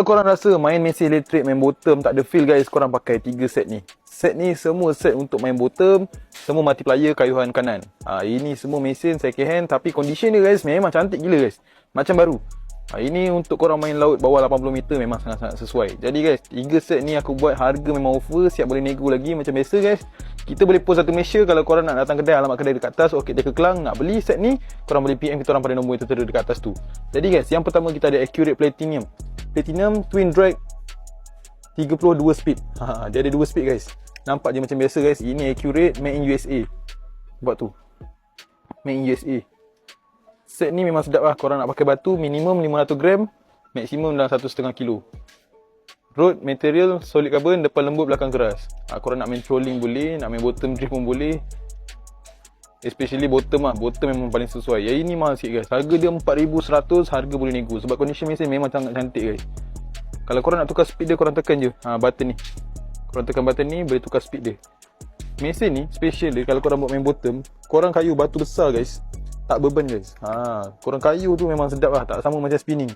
Kalau korang rasa main mesin elektrik, main bottom tak ada feel guys, korang pakai 3 set ni. Set ni semua set untuk main bottom, semua multiplier kayuhan kanan. Ha, ini semua mesin second hand tapi condition dia guys memang cantik gila guys. Macam baru. Ha, ini untuk korang main laut bawah 80 meter memang sangat-sangat sesuai. Jadi guys, 3 set ni aku buat harga memang offer, siap boleh nego lagi macam biasa guys. Kita boleh post satu Malaysia kalau korang nak datang kedai, alamat kedai dekat atas, okey dia kekelang, nak beli set ni, korang boleh PM kita orang pada nombor yang tertera dekat atas tu. Jadi guys, yang pertama kita ada Accurate Platinum. Platinum Twin Drag 32 speed. Ha, dia ada 2 speed guys. Nampak je macam biasa guys. Ini accurate made in USA. Buat tu. Made in USA. Set ni memang sedap lah. Korang nak pakai batu minimum 500 gram. Maksimum dalam 1.5 kilo. Road material solid carbon depan lembut belakang keras. Ha, korang nak main trolling boleh, nak main bottom drift pun boleh. Especially bottom lah. Bottom memang paling sesuai. Yang ini mahal sikit guys. Harga dia 4100, harga boleh nego. Sebab condition mesin memang sangat cantik guys. Kalau korang nak tukar speed dia, korang tekan je. Ha, button ni. Korang tekan button ni, boleh tukar speed dia. Mesin ni, special dia. Kalau korang buat main bottom, korang kayu batu besar guys. Tak beban guys. Ha, korang kayu tu memang sedap lah. Tak sama macam spinning.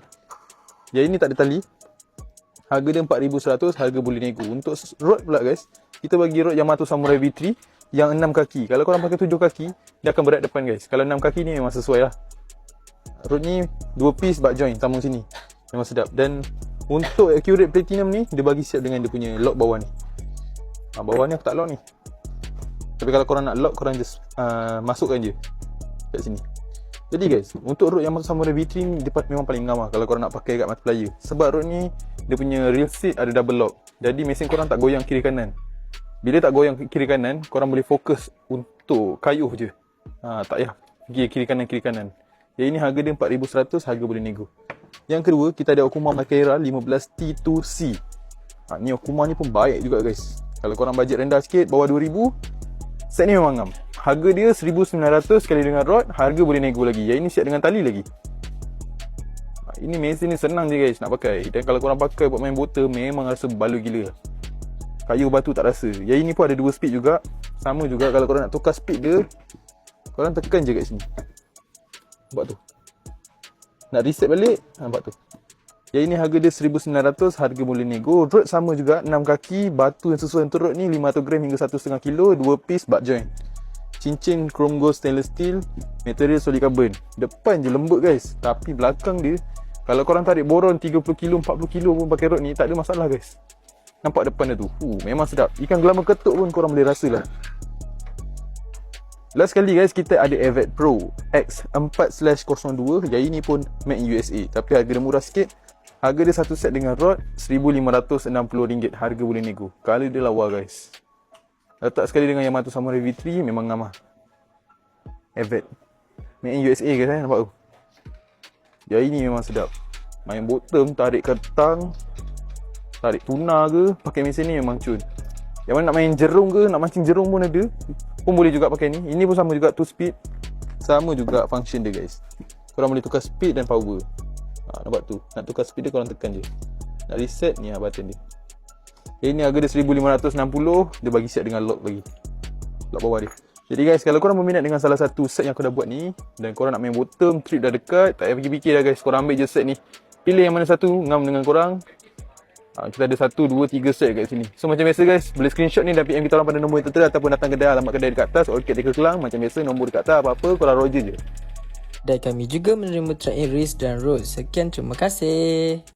Yang ini tak ada tali. Harga dia 4100, harga boleh nego. Untuk rod pula guys, kita bagi rod Yamato Samurai V3 yang 6 kaki. Kalau korang pakai 7 kaki, dia akan berat depan guys. Kalau 6 kaki ni memang sesuai lah. Rod ni 2 piece butt joint sambung sini. Memang sedap. Dan untuk accurate platinum ni, dia bagi siap dengan dia punya lock bawah ni. Ha, bawah ni aku tak lock ni. Tapi kalau korang nak lock, korang just uh, masukkan je. Kat sini. Jadi guys, untuk road yang masuk Samurai V3 ni, dia memang paling ngam lah kalau korang nak pakai kat multiplier. Sebab road ni, dia punya real seat ada double lock. Jadi mesin korang tak goyang kiri kanan. Bila tak goyang kiri kanan, korang boleh fokus untuk kayuh je. Ha, tak payah pergi kiri kanan kiri kanan. Yang ini harga dia 4100, harga boleh nego. Yang kedua, kita ada Okuma Makera 15T2C. Ha, ni Okuma ni pun baik juga guys. Kalau korang bajet rendah sikit, bawah 2000, set ni memang ngam. Harga dia 1900 sekali dengan rod, harga boleh nego lagi. Yang ini siap dengan tali lagi. Ha, ini mesin ni senang je guys nak pakai. Dan kalau korang pakai buat main bottom, memang rasa balu gila. Kayu batu tak rasa. Yang ini pun ada dua speed juga. Sama juga kalau korang nak tukar speed dia, korang tekan je kat sini. Buat tu. Nak reset balik, ha, buat tu. Yang ini harga dia 1900, harga boleh nego. Rod sama juga, 6 kaki, batu yang sesuai untuk rod ni 500 gram hingga 1.5 kilo, 2 piece butt joint. Cincin chrome gold stainless steel, material solid carbon. Depan je lembut guys, tapi belakang dia kalau korang tarik boron 30 kilo, 40 kilo pun pakai rod ni, tak ada masalah guys. Nampak depan dia tu. Uh, memang sedap. Ikan gelama ketuk pun korang boleh rasa lah. Last kali guys, kita ada Evet Pro X4/02. Yang ini pun made in USA. Tapi harga dia murah sikit. Harga dia satu set dengan rod RM1,560. Harga boleh nego. Kali dia lawa guys. Letak sekali dengan Yamato Samurai V3 memang ngamah. Evet. Made in USA guys eh. Nampak tu? Yang ini memang sedap. Main bottom, tarik ketang, tarik tuna ke, pakai mesin ni memang cun. Yang mana nak main jerung ke, nak mancing jerung pun ada. Pun boleh juga pakai ni. Ini pun sama juga 2 speed. Sama juga function dia guys. Korang boleh tukar speed dan power. Ha, nampak tu. Nak tukar speed dia korang tekan je. Nak reset ni lah button dia. Yang ni harga dia 1560. Dia bagi siap dengan lock lagi. Lock bawah dia. Jadi guys, kalau korang berminat dengan salah satu set yang aku dah buat ni dan korang nak main bottom, trip dah dekat, tak payah fikir-fikir dah guys. Korang ambil je set ni. Pilih yang mana satu, ngam dengan korang. Ha, kita ada satu, dua, tiga set kat sini. So macam biasa guys, boleh screenshot ni dan PM kita orang pada nombor yang tertera ataupun datang kedai alamat kedai dekat atas. Orchid Dekat Kelang. Macam biasa, nombor dekat atas apa-apa, korang roger je. Dan kami juga menerima in risk dan road. Sekian terima kasih.